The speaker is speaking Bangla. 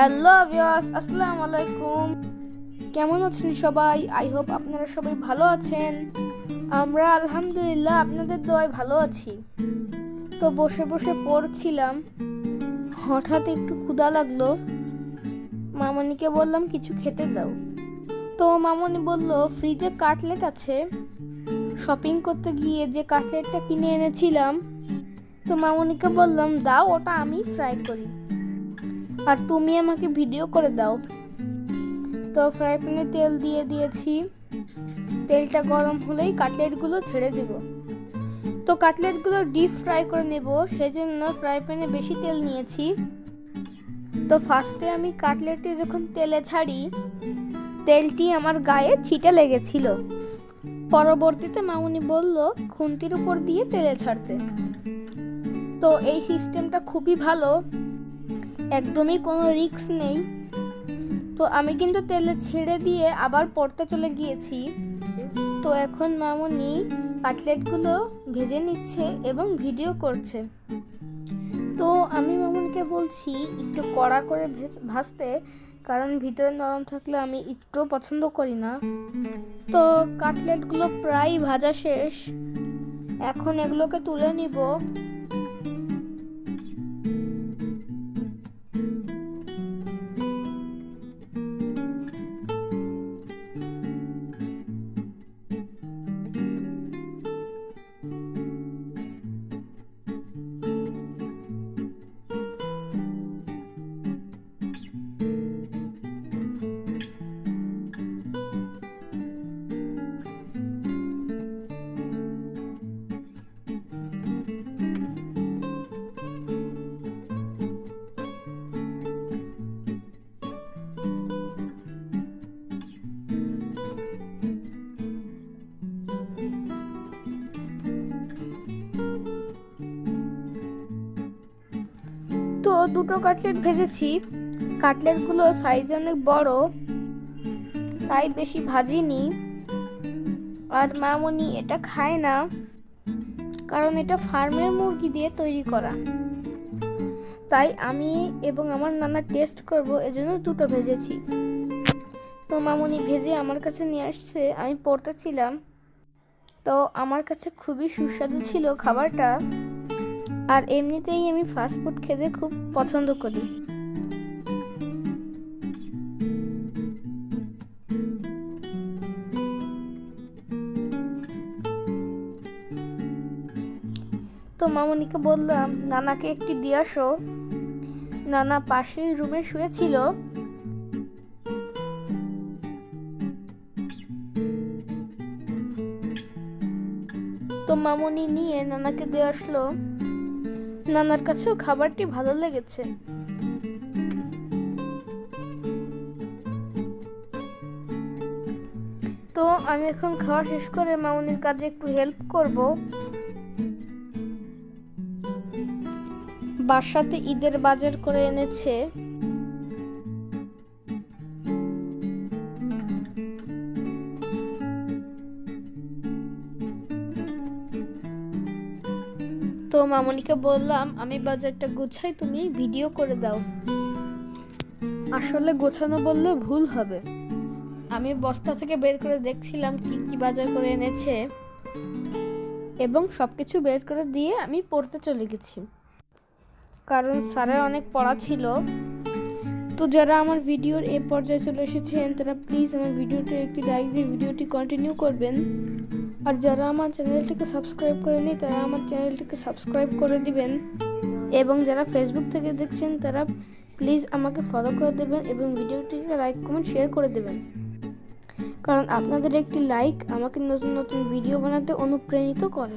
হ্যালো ভিউয়ার্স আসসালামু আলাইকুম। কেমন আছেন সবাই? আই হোপ আপনারা সবাই ভালো আছেন। আমরা আলহামদুলিল্লাহ আপনাদের দোয়ায় ভালো আছি। তো বসে বসে পড়ছিলাম। হঠাৎ একটু ক্ষুধা লাগল। মামনিকে বললাম, কিছু খেতে দাও। তো মামনি বলল, ফ্রিজে কাটলেট আছে। শপিং করতে গিয়ে যে কাটলেটটা কিনে এনেছিলাম। তো মামনিকে বললাম, দাও, ওটা আমি ফ্রাই করি। আর তুমি আমাকে ভিডিও করে দাও। তো ফ্রাই প্যানে তেল দিয়ে দিয়েছি। তেলটা গরম হলেই কাটলেটগুলো ছেড়ে দেব। তো কাটলেটগুলো ডিপ ফ্রাই করে নেব, সেজন্য ফ্রাই প্যানে বেশি তেল নিয়েছি। তো ফার্স্টে আমি কাটলেটটি যখন তেলে ছাড়ি, তেলটি আমার গায়ে ছিটে লেগেছিল। পরবর্তীতে মামুনি বলল, খুন্তির উপর দিয়ে তেলে ছাড়তে। তো এই সিস্টেমটা খুবই ভালো। একদমই কোনো রিস্ক নেই। তো আমি কিন্তু তেলে ছেড়ে দিয়ে আবার পড়তে চলে গিয়েছি। তো এখন মামুনি কাটলেটগুলো ভেজে নিচ্ছে এবং ভিডিও করছে। তো আমি মামুনিকে বলছি একটু কড়া করে ভেজ- ভাজতে, কারণ ভিতরে নরম থাকলে আমি একটু পছন্দ করি না। তো কাটলেটগুলো প্রায় ভাজা শেষ। এখন এগুলোকে তুলে নিব। দুটো কাটলেট ভেজেছি। কাটলেটগুলো সাইজ অনেক বড়, তাই বেশি ভাজিনি। আর মামনি এটা খায় না, কারণ এটা ফার্মের মুরগি দিয়ে তৈরি করা। তাই আমি এবং আমার নানা টেস্ট করব, এজন্য দুটো ভেজেছি। তো মামনি ভেজে আমার কাছে নিয়ে আসছে, আমি পড়তেছিলাম তো আমার কাছে খুবই সুস্বাদু ছিল খাবারটা। আর এমনিতেই আমি ফাস্ট ফুড খেতে খুব পছন্দ করি। তো মামনিকে বললাম, নানাকে একটি দিয়ে আসো। নানা পাশেই রুমে শুয়েছিল। তো মামনি নিয়ে নানাকে দিয়ে আসলো। নানার কাছেও খাবারটি ভালো লেগেছে। তো আমি এখন খাওয়া শেষ করে মামনির কাজে একটু হেল্প করব। বাসাতে ঈদের বাজার করে এনেছে। তো মামনিকে বললাম, আমি বাজারটা গুছাই, তুমি ভিডিও করে দাও। আসলে গোছানো বললে ভুল হবে। আমি বস্তা থেকে বের করে দেখছিলাম কি কি বাজার করে এনেছে এবং সব কিছু বের করে দিয়ে আমি পড়তে চলে গেছি। কারণ স্যারের অনেক পড়া ছিল। তো যারা আমার ভিডিওর এ পর্যায়ে চলে এসেছেন, তারা প্লিজ আমার ভিডিওটি একটি লাইক দিয়ে ভিডিওটি কন্টিনিউ করবেন। আর যারা আমার চ্যানেলটিকে সাবস্ক্রাইব করেনি, তারা আমার চ্যানেলটিকে সাবস্ক্রাইব করে দিবেন। এবং যারা ফেসবুক থেকে দেখছেন, তারা প্লিজ আমাকে ফলো করে দেবেন এবং ভিডিওটিকে লাইক কমেন্ট শেয়ার করে দেবেন। কারণ আপনাদের একটি লাইক আমাকে নতুন নতুন ভিডিও বানাতে অনুপ্রাণিত করে।